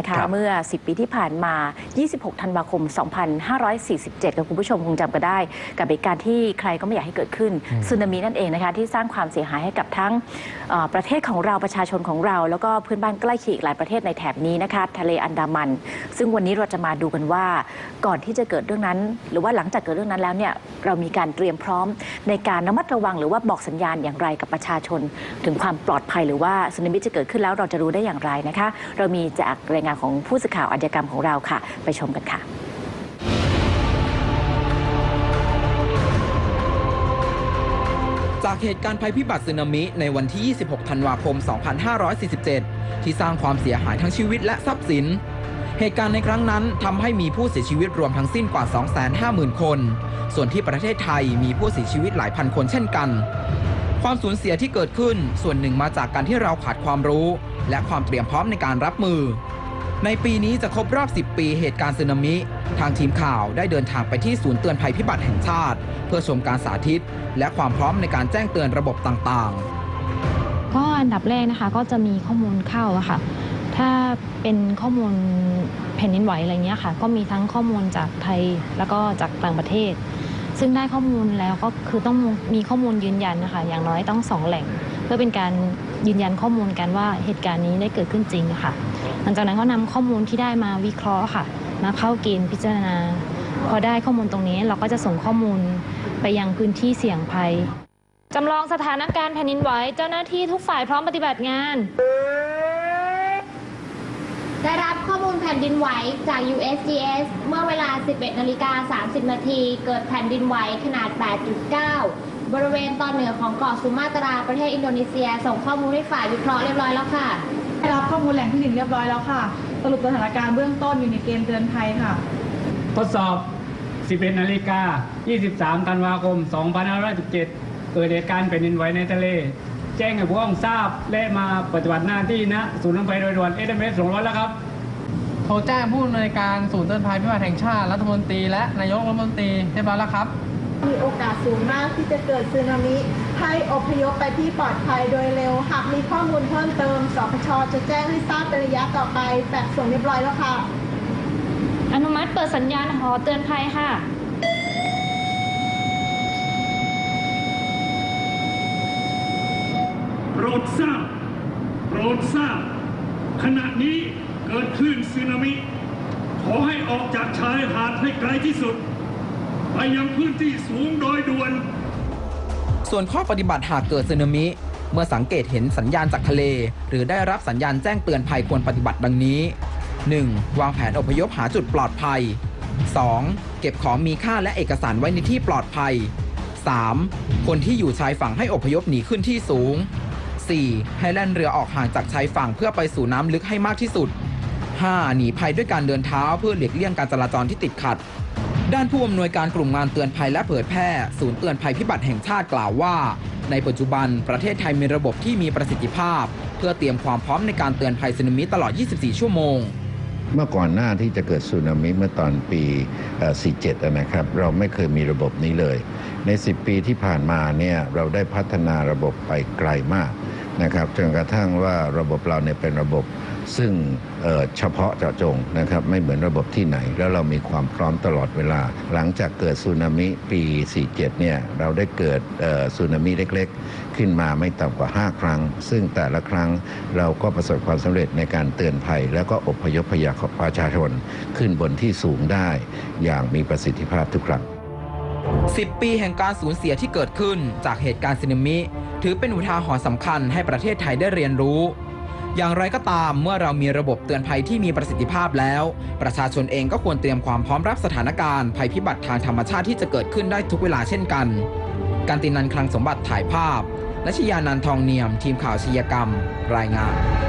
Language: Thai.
นะคะครับเมื่อ 10 ปีที่ผ่านมา 26 ธันวาคม 2547กับคุณผู้ชมคงจำกันได้ กับเหตุการณ์ที่ใครก็ไม่อยากให้เกิดขึ้นสึนามินั่นเองนะคะ ที่สร้างความเสียหายให้กับทั้งเอ่อประเทศของเราประชาชนของเรา แล้วก็เพื่อนบ้านใกล้เคียงอีกหลายประเทศในแถบนี้นะคะ ทะเลอันดามัน ซึ่งวันนี้เราจะมาดูกันว่าก่อนที่จะเกิดเรื่องนั้น หรือว่าหลังจากเกิดเรื่องนั้นแล้วเนี่ยเรามีการเตรียมพร้อม ในการระมัดระวังหรือว่าบอกสัญญาณอย่างไรกับประชาชน ถึงความปลอดภัยหรือว่าสึนามิจะเกิดขึ้นแล้วเราจะรู้ได้อย่างไรนะคะ เรามีจากรายงานของผู้สื่อข่าวอาชญากรรมของเราค่ะ ไปชมกันค่ะจากเหตุการณ์ภัยพิบัติสึนามิในวันที่ 26 ธันวาคม 2547 ที่สร้างความเสียหายทั้งชีวิตและทรัพย์สิน เหตุการณ์ในครั้งนั้นทำให้มีผู้เสียชีวิตรวมทั้งสิ้นกว่า 250,000 คน ส่วนที่ประเทศไทยมีผู้เสียชีวิตหลายพันคนเช่นกัน ความสูญเสียที่เกิดขึ้นส่วนหนึ่งมาจากการที่เราขาดความรู้ และความเตรียมพร้อมในการรับมือ ในปีนี้จะครบรอบ 10 ปีเหตุการณ์สึนามิ ทางทีมข่าวได้เดินทางไปที่ศูนย์เตือนภัยพิบัติแห่งชาติ เพื่อชมการสาธิต และความพร้อมในการแจ้งเตือนระบบต่างๆก็อันดับแรกนะคะก็จะมีข้อมูลเข้าอะค่ะ ถ้าเป็นข้อมูลแผ่นดินไหวอะไรเงี้ยค่ะ ก็มีทั้งข้อมูลจากไทยแล้วก็จากต่างประเทศ ซึ่งได้ข้อมูลแล้วก็คือต้องมีข้อมูลยืนยันนะคะ อย่างน้อยต้องสองแหล่ง เพื่อเป็นการยืนยันข้อมูลกันว่าเหตุการณ์นี้ได้เกิดขึ้นจริงค่ะ หลังจากนั้นก็นำข้อมูลที่ได้มาวิเคราะห์ค่ะ มาเข้าเกณฑ์พิจารณา พอได้ข้อมูลตรงนี้เราก็จะส่งข้อมูลไปยังพื้นที่เสี่ยงภัยจำลองสถานการณ์แผ่นดินไหวเจ้าหน้าที่ทุกฝ่ายพร้อมปฏิบัติงาน ได้รับข้อมูลแผ่นดินไหวจาก USGS เมื่อเวลา 11นาฬิกา30 นาทีเกิดแผ่นดินไหวขนาด 8.9 บริเวณตอนเหนือของเกาะสุมาตราประเทศอินโดนีเซีย ส่งข้อมูลให้ฝ่ายวิเคราะห์เรียบร้อยแล้วค่ะ ได้รับข้อมูลแหล่งที่หนึ่งเรียบร้อยแล้วค่ะ สรุปสถานการณ์เบื้องต้นอยู่ในเกณฑ์เตือนภัยค่ะ ทดสอบ 11นาฬิกา23 ธันวาคม 2517 เกิดเหตุการณ์แผ่นดินไหวในทะเล แจ้งให้ผู้ต้องทราบ และมาปฏิบัติหน้าที่ณศูนย์น้ำภัยโดยด่วน SMS 200 แล้วครับโทรแจ้งผู้อำนวยการศูนย์เตือนภัยพิบัติแห่งชาติรัฐมนตรีและนายกรัฐมนตรีเรียบร้อยแล้วครับ มีโอกาสสูงมากที่จะเกิดสึนามิ ให้อพยพไปที่ปลอดภัยโดยเร็ว หากมีข้อมูลเพิ่มเติมสพชจะแจ้งให้ทราบเป็นระยะต่อไปแบบส่งเรียบร้อยแล้วค่ะ อนุมัติเปิดสัญญาณหอเตือนภัยค่ะ โป รดทราบโปรดทราบ ขณะนี้เกิดคลื่นสึนามิ ขอให้ออกจากชายหาดให้ไกลที่สุด ไปยังพื้นที่สูงโดยด่วน ส่วนข้อปฏิบัติหากเกิดสึนามิ เมื่อสังเกตเห็นสัญญาณจากทะเล หรือได้รับสัญญาณแจ้งเตือนภัยควรปฏิบัติดังนี้ 1. วางแผนอพยพหาจุดปลอดภัย 2. เก็บของมีค่าและเอกสารไว้ในที่ปลอดภัย 3. คนที่อยู่ชายฝั่งให้อพยพหนีขึ้นที่สูง 4. ให้แล่นเรือออกห่างจากชายฝั่งเพื่อไปสู่น้ำลึกให้มากที่สุด 5. หนีภัยด้วยการเดินเท้าเพื่อหลีกเลี่ยงการจราจรที่ติดขัด ด้านผู้อำนวยการกลุ่มงานเตือนภัยและเผยแพร่ศูนย์เตือนภัยพิบัติแห่งชาติกล่าวว่า ในปัจจุบันประเทศไทยมีระบบที่มีประสิทธิภาพ เพื่อเตรียมความพร้อมในการเตือนภัยสึนามิตลอด 24 ชั่วโมงเมื่อก่อนหน้าที่จะเกิดสึนามิเมื่อตอนปี 47 นะครับ เราไม่เคยมีระบบนี้เลย ใน 10 ปีที่ผ่านมาเนี่ยเราได้พัฒนาระบบไปไกลมาก นะครับจนกระทั่งว่าระบบเราเนี่ยเป็นระบบซึ่งเเฉพาะเจาะจงนะครับไม่เหมือนระบบที่ไหน แล้วเรามีความพร้อมตลอดเวลา หลังจากเกิดสึนามิปี 47 เนี่ยเราได้เกิดสึนามิเล็กๆ ขึ้นมาไม่ต่ำกว่า 5 ครั้ง ซึ่งแต่ละครั้งเราก็ประสบความสำเร็จในการเตือนภัย แล้วก็อพยพพยาประชาชนขึ้นบนที่สูงได้ อย่างมีประสิทธิภาพทุกครั้ง 10 ปีแห่งการสูญเสียที่เกิดขึ้นจากเหตุการณ์สึนามิ ถือเป็นอุทาหรณ์สำคัญให้ประเทศไทยได้เรียนรู้ อย่างไรก็ตามเมื่อเรามีระบบเตือนภัยที่มีประสิทธิภาพแล้ว ประชาชนเองก็ควรเตรียมความพร้อมรับสถานการณ์ ภัยพิบัติทางธรรมชาติที่จะเกิดขึ้นได้ทุกเวลาเช่นกัน การตินันคลังสมบัติถ่ายภาพและชยานันทองเนียม ทีมข่าวชยกรรม รายงาน